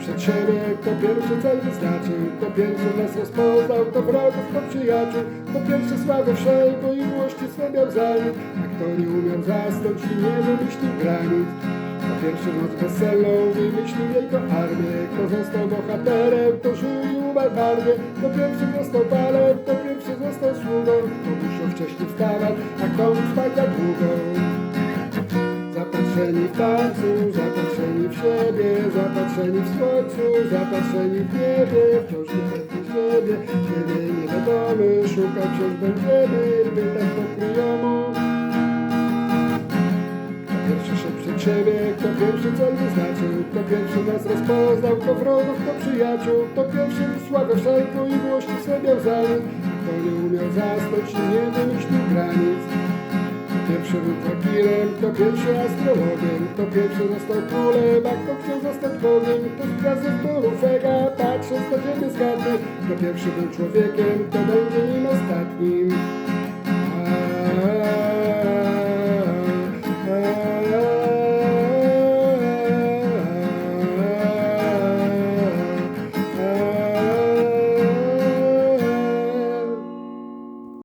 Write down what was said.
Przed siebie, kto pierwszy cel wyznaczył, kto pierwszy nas rozpoznał, kto wrogów, kto przyjaciół, kto pierwszy sławę wszelką i miłości swe miał zamiar, a kto nie umiał zasnąć i nie wymyślił granic. Kto pierwszy noc weselną wymyślił wielką armię, kto został bohaterem, kto żył marnie, kto pierwszy został panem, kto pierwszy został sługą, kto musiał wcześniej wstawać, a kto mógł spać za długo. Zapatrzeni w tańcu, zapatrzeni w siebie, zapatrzeni w słońcu, zapatrzeni w niebie, wciąż nie pewni siebie, siebie niewiadomy, szukać wciąż będziemy, pytać pokryjomu. Kto siebie, kto pierwszy cel wyznaczył, kto pierwszy nas rozpoznał, kto wrogów, kto przyjaciół, kto pierwszy sławę wszelką i miłości sobie zamiar, kto nie umiał zasnąć i nie wymyślił granic. Kto pierwszy był fakirem, kto pierwszy astrologiem, kto pierwszy został królem, a kto chciał zostać Bogiem, kto z gwiazdy z fega, patrząc na ziemię z karty, kto pierwszy był człowiekiem, kto będzie nim ostatnim.